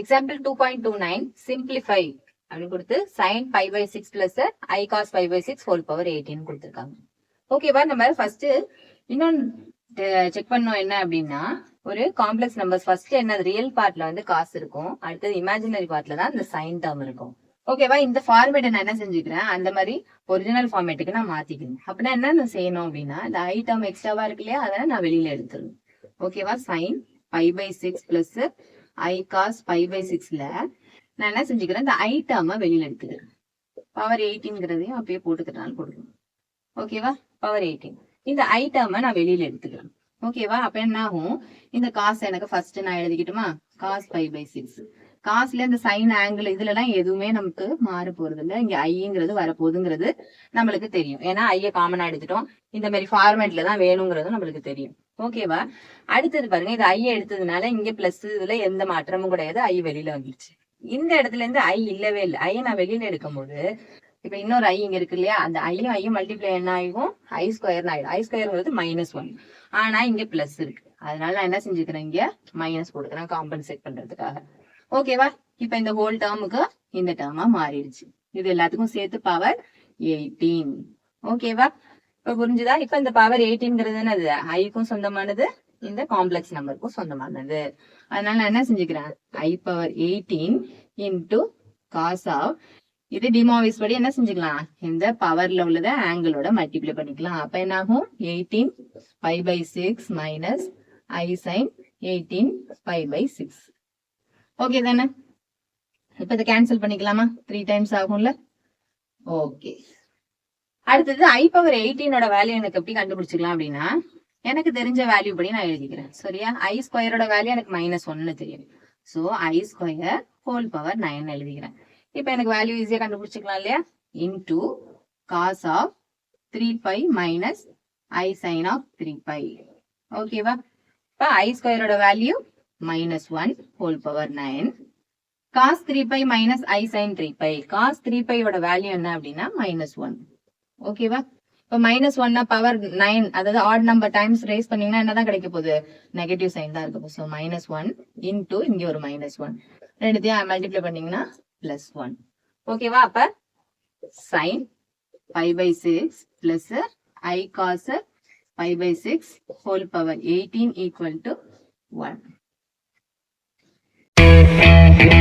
Example two point two nine simplify அப்படின்னு கொடுத்து sine five by six plus i cos five by six whole power எயிட்டின்னு கொடுத்துருக்காங்க. ஓகேவா நம்ம first இன்னொன்று check பண்ணோம் என்ன அப்படின்னா ஒரு காம்ப்ளெக்ஸ் நம்பர்ஸ் ஃபர்ஸ்ட் என்ன ரியல் பார்ட்ல வந்து காசு இருக்கும். அடுத்தது இமேஜினரி பார்ட்ல தான் இந்த சைன் டேர்ம் இருக்கும். ஓகேவா இந்த ஃபார்மேட்டை நான் என்ன செஞ்சுக்கிறேன்? அந்த மாதிரி ஒரிஜினல் ஃபார்மேட்டுக்கு நான் மாத்திக்கிறேன். அப்படின்னா என்ன நான் செய்யணும் அப்படின்னா இந்த ஐ டேர்ம் எக்ஸ்ட்ராவா இருக்கு இல்லையா அதை நான் வெளியில எடுத்துருவேன் ஓகேவா sine five by six plus i cos five by சிக்ஸ்ல நான் என்ன செஞ்சுக்கிறேன்? இந்த ஐ டேர்மை வெளியில எடுத்துக்கிறேன். பவர் எயிட்டீன்ங்கிறதையும் அப்படியே போட்டுக்கிறனால போட்டுக்கணும் ஓகேவா பவர் எயிட்டீன் இந்த ஐ டேர்மை நான் வெளியில எடுத்துக்கிறேன். ஓகேவா அப்ப என்ன ஆகும் இந்த காசு எனக்கு ஃபர்ஸ்ட் நான் எழுதிக்கிட்டுமா? காஸ் ஃபைவ் பை சிக்ஸ் காசுல இந்த சைன் ஆங்கிள் இதுல எல்லாம் எதுவுமே நமக்கு மாற போறது இல்லை இங்க ஐங்கிறது வரப்போகுதுங்கிறது நம்மளுக்கு தெரியும். ஏன்னா ஐய காமனா எடுத்துட்டோம். இந்த மாதிரி ஃபார்மேட்ல தான் வேணுங்கிறதும் நம்மளுக்கு தெரியும். ஓகேவா அடுத்தது பாருங்க. இது ஐ எடுத்ததுனால இங்க பிளஸ் இதுல எந்த மாற்றமும் கிடையாது. ஐ வெளியில வந்துருச்சு. இந்த இடத்துல இருந்து ஐ இல்லவே இல்லை. ஐ நான் வெளியில எடுக்கும்போது இப்ப இன்னொரு ஐ இங்க இருக்கு இல்லையா? அந்த ஐயும் ஐயும் மல்டிப்ளை என்ன ஆகும் ஐ ஸ்கொயர் ஆயிடும் ஐ ஸ்கொயர்ங்கிறது மைனஸ் ஒன் ஆனா இங்க பிளஸ் இருக்கு. அதனால நான் என்ன செஞ்சுக்கிறேன் இங்க? மைனஸ் கொடுக்குறேன். காம்பன்சேட் பண்றதுக்காக. ஓகேவா இப்ப இந்த ஹோல் டேர்முக்கு இந்த டேர்மா மாறிடுச்சு. இது எல்லாத்துக்கும் சேர்த்து பவர் எயிட்டீன் ஓகேவா இப்ப புரிஞ்சுதா? இப்ப இந்த பவர் எயிட்டீன்ங்கிறது என்னது ஐக்கும் சொந்தமானது இந்த காம்ப்ளெக்ஸ் நம்பருக்கும் சொந்தமானது. அதனால நான் என்ன செஞ்சுக்கிறேன்? I power eighteen into cos of இது டிமாவிஸ் படி என்ன செஞ்சுக்கலாம்? இந்த பவர்ல உள்ளத ஆங்கிளோட மல்டிப்ளை பண்ணிக்கலாம். அப்ப என்ன ஆகும் eighteen five by six minus i sine eighteen five by six okay தானே? இப்ப இதை கேன்சல் பண்ணிக்கலாமா? த்ரீ டைம்ஸ் ஆகும்ல? ஓகே அடுத்தது ஐ பவர் எயிட்டீனோட வேல்யூ எனக்கு எப்படி கண்டுபிடிச்சிக்கலாம் அப்படின்னா எனக்கு தெரிஞ்ச வேல்யூ படி நான் எழுதிக்கிறேன். சரியா? ஐ ஸ்கொயரோட வேல்யூ எனக்கு மைனஸ் ஒன்னு தெரியும். So i square whole power nine எழுதிக்கிறேன். இப்போ எனக்கு வேல்யூ ஈஸியாக கண்டுபிடிச்சிக்கலாம் இல்லையா? Into cos of three pi minus i sine of three pi ஓகேவா இப்போ ஐ ஸ்கொயரோட value minus one whole power nine cos three pi minus i sine three pi cos three பையோட வேல்யூ என்ன அப்படின்னா மைனஸ் ஒன் ஓகேவா இப்போ minus ஒன்னா power nine அதாவது ஆட் நம்பர் டைம்ஸ் ரேஸ் பண்ணீங்கன்னா என்னதான் கிடைக்க போகுது? நெகட்டிவ் சைன் தான் இருக்கும் ஸோ மைனஸ் ஒன் இன்டூ இங்கே ஒரு மைனஸ் ஒன் ரெண்டுத்தையும் மல்டிப்ளை பண்ணீங்கன்னா பிளஸ் ஒன் ஓகேவா அப்ப sine five by six plus i cos five by six whole power eighteen equal to one Thank you.